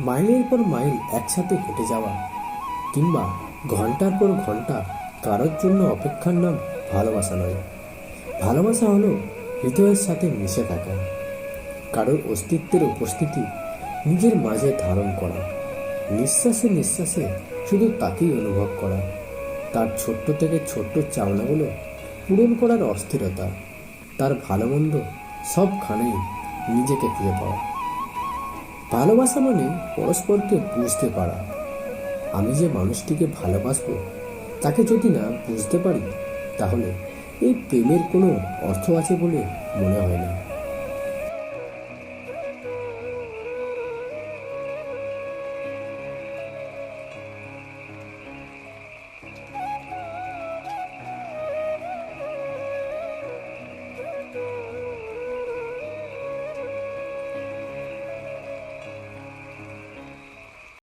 মাইলের পর মাইল একসাথে হেঁটে যাওয়া কিংবা ঘণ্টার পর ঘণ্টা কারোর জন্য অপেক্ষার নাম ভালোবাসা নয়। ভালোবাসা হলো হৃদয়ের সাথে মিশে থাকা। কারোর অস্তিত্বের উপস্থিতি নিজের মাঝে ধারণ করা। নিঃশ্বাসে নিঃশ্বাসে শুধু তাকেই অনুভব করা। তার ছোট্ট থেকে ছোট্ট চাওনাগুলো পূরণ করার অস্থিরতা। তার ভালো মন্দ সবখানেই নিজেকে খুঁজে পাওয়া। ভালোবাসা মানে পরস্পরকে বুঝতে পারা। আমি যে মানুষটিকে ভালোবাসব, তাকে যদি না বুঝতে পারি, তাহলে এই প্রেমের কোনো অর্থ আছে বলে মনে হয় না।